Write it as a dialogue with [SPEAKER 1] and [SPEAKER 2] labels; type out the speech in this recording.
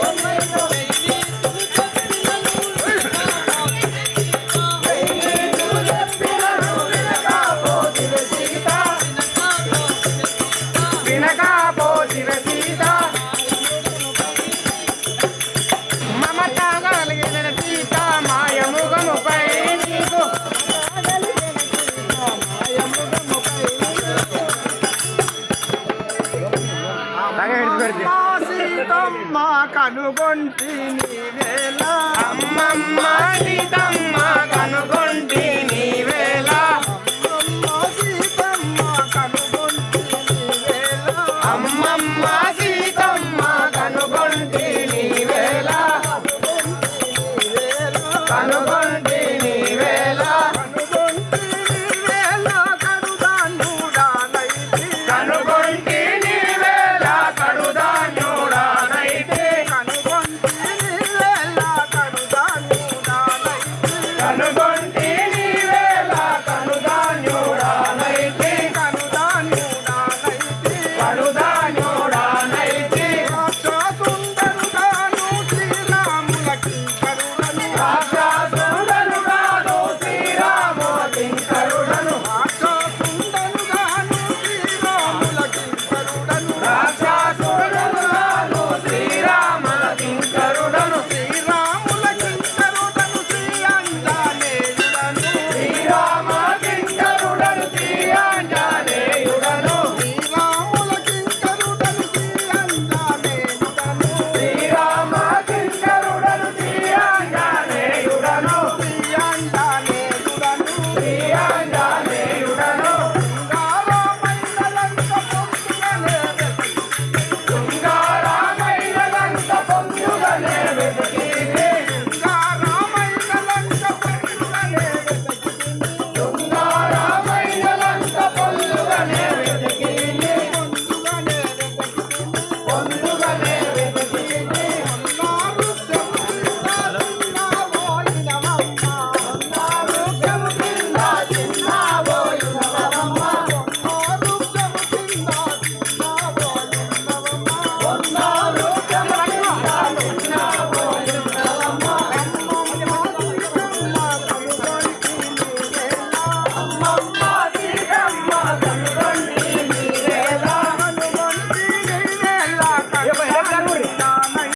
[SPEAKER 1] Oh
[SPEAKER 2] my God. కనుగొంటి నీవేళ
[SPEAKER 1] అమ్మమ్మ సీతమ్మ కనుగొంటి